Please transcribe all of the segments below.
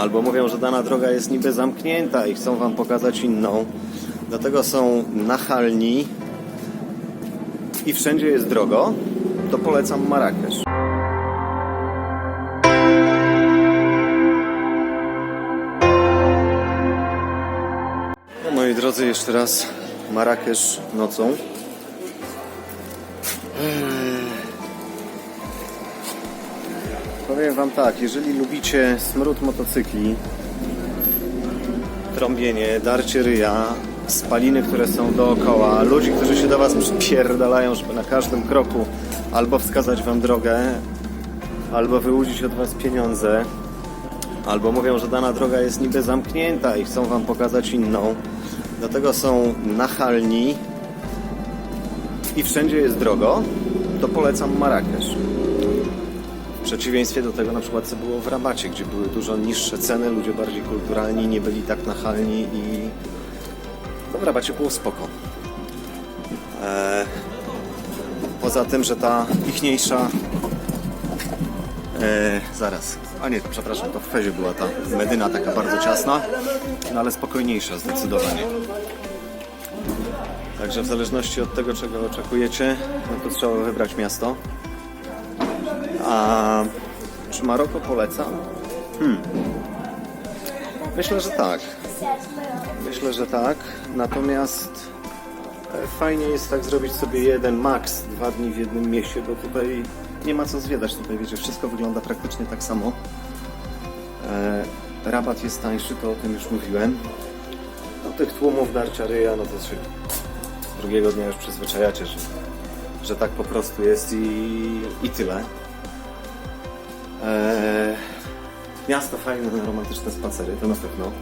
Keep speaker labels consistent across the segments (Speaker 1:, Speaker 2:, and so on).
Speaker 1: albo mówią, że dana droga jest niby zamknięta i chcą Wam pokazać inną. Dlatego są nachalni i wszędzie jest drogo, to polecam Marrakesz. No, moi drodzy, jeszcze raz Marrakesz nocą. Powiem Wam tak, jeżeli lubicie smród motocykli, trąbienie, darcie ryja, spaliny, które są dookoła, ludzi, którzy się do Was przypierdalają, żeby na każdym kroku albo wskazać Wam drogę, albo wyłudzić od Was pieniądze, albo mówią, że dana droga jest niby zamknięta i chcą Wam pokazać inną, dlatego są nachalni i wszędzie jest drogo, to polecam Marrakesz. Przeciwieństwie do tego na przykład co było w Rabacie, gdzie były dużo niższe ceny, ludzie bardziej kulturalni, nie byli tak nachalni i no w Rabacie było spoko. Eee, poza tym, że ta ichniejsza eee, zaraz, a nie, przepraszam, to w Fezie była ta Medyna taka bardzo ciasna, no ale spokojniejsza zdecydowanie. Także w zależności od tego, czego oczekujecie, no to trzeba wybrać miasto. A czy Maroko polecam? Hmm. Myślę, że tak. Myślę, że tak. Natomiast e, fajnie jest tak zrobić sobie jeden, max dwa dni w jednym mieście, bo tutaj nie ma co zwiedzać. Tutaj wiecie, wszystko wygląda praktycznie tak samo. E, rabat jest tańszy, to o tym już mówiłem. No tych tłumów darcia ryja, no to się drugiego dnia już przyzwyczajacie, że, że tak po prostu jest i, i tyle. Eee, miasto fajne na romantyczne spacery, to na pewno.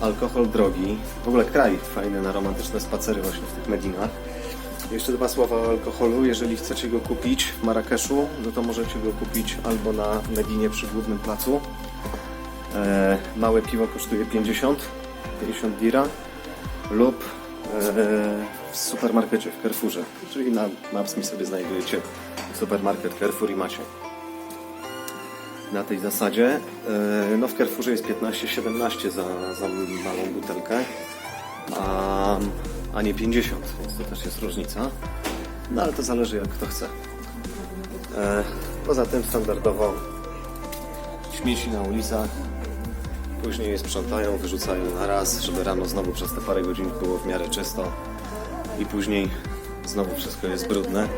Speaker 1: Alkohol drogi. W ogóle kraj fajny na romantyczne spacery właśnie w tych Medinach. Jeszcze dwa słowa o alkoholu. Jeżeli chcecie go kupić w Marrakeszu, no to możecie go kupić albo na Medinie przy głównym placu. Eee, małe piwo kosztuje 50, 50 dira lub eee, w supermarkecie w Carrefourze. Czyli na Maps.me sobie znajdujecie supermarket Carrefour i macie na tej zasadzie. E, No w Carrefourze jest 15-17 za, za małą butelkę, a, a nie 50, więc to też jest różnica. No ale to zależy jak kto chce. E, Poza tym standardowo śmieci na ulicach, później je sprzątają, wyrzucają na raz, żeby rano znowu przez te parę godzin było w miarę czysto i później znowu wszystko jest brudne.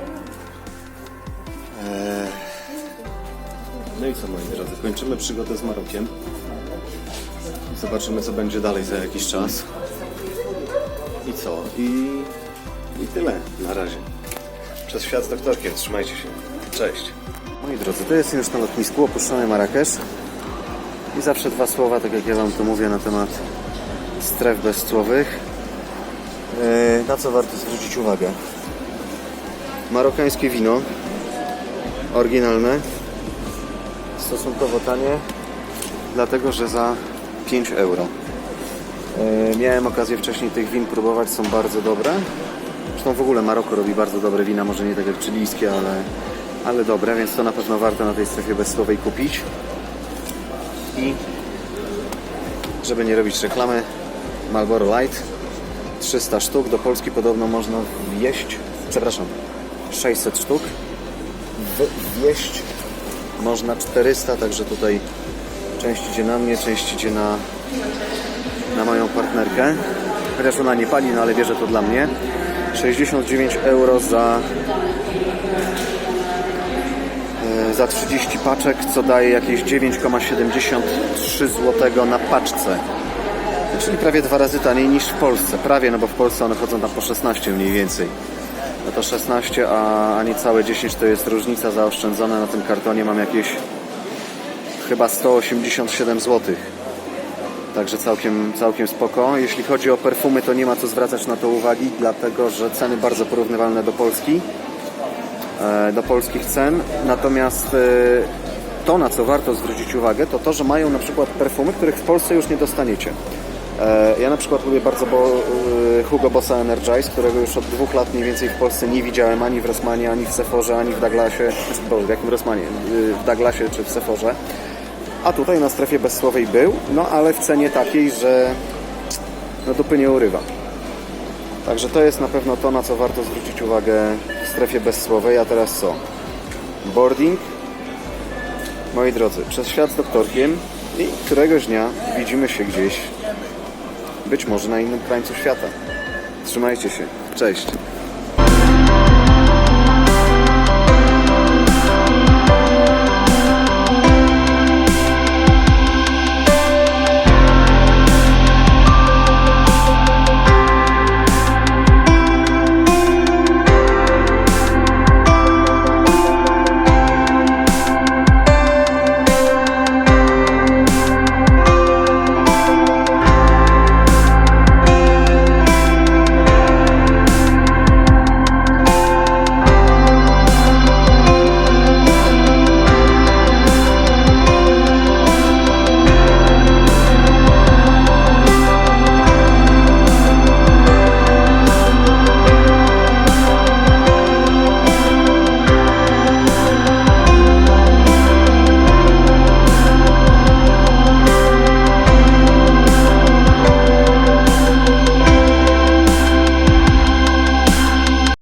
Speaker 1: E, no i co moi drodzy, kończymy przygodę z Marokiem. Zobaczymy co będzie dalej za jakiś czas. I co? I, i tyle na razie. Przez świat z doktorkiem, trzymajcie się. Cześć. Moi drodzy, to jest już na lotnisku opuszczony Marrakesz. I zawsze dwa słowa, tak jak ja Wam tu mówię na temat stref bezcłowych. Yy, Na co warto zwrócić uwagę? Marokańskie wino, oryginalne, stosunkowo tanie, dlatego że za 5 euro. E, Miałem okazję wcześniej tych win próbować, są bardzo dobre. Zresztą w ogóle Maroko robi bardzo dobre wina, może nie tak jak chilijskie, ale, ale dobre, więc to na pewno warto na tej strefie bezsłowej kupić. I żeby nie robić reklamy, Marlboro Light 300 sztuk, do Polski podobno można wieść, przepraszam, 600 sztuk, w- wieść można 400, także tutaj część idzie na mnie, część idzie na, na moją partnerkę. Chociaż ona nie pali, no ale wie, że to dla mnie. 69 euro za, e, za 30 paczek, co daje jakieś 9,73 zł na paczce. Czyli prawie dwa razy taniej niż w Polsce. Prawie, no bo w Polsce one chodzą tam po 16 mniej więcej. No to 16, a, a niecałe 10 to jest różnica zaoszczędzona na tym kartonie. Mam jakieś chyba 187 zł. Także całkiem, całkiem spoko. Jeśli chodzi o perfumy, to nie ma co zwracać na to uwagi, dlatego że ceny bardzo porównywalne do Polski, e, do polskich cen. Natomiast e, to, na co warto zwrócić uwagę, to to, że mają na przykład perfumy, których w Polsce już nie dostaniecie. E, Ja na przykład lubię bardzo bo, e, Hugo Bossa Energize, którego już od dwóch lat mniej więcej w Polsce nie widziałem ani w Rossmanie, ani w Sephorze, ani w Douglasie, bo w jakim Rossmanie? E, W Douglasie czy w Sephorze. A tutaj na strefie bezsłowej był, no ale w cenie takiej, że no dupy nie urywa. Także to jest na pewno to, na co warto zwrócić uwagę w strefie bezsłowej. A teraz co? Boarding. Moi drodzy, przez świat z doktorkiem i któregoś dnia widzimy się gdzieś, być może na innym krańcu świata. Trzymajcie się. Cześć.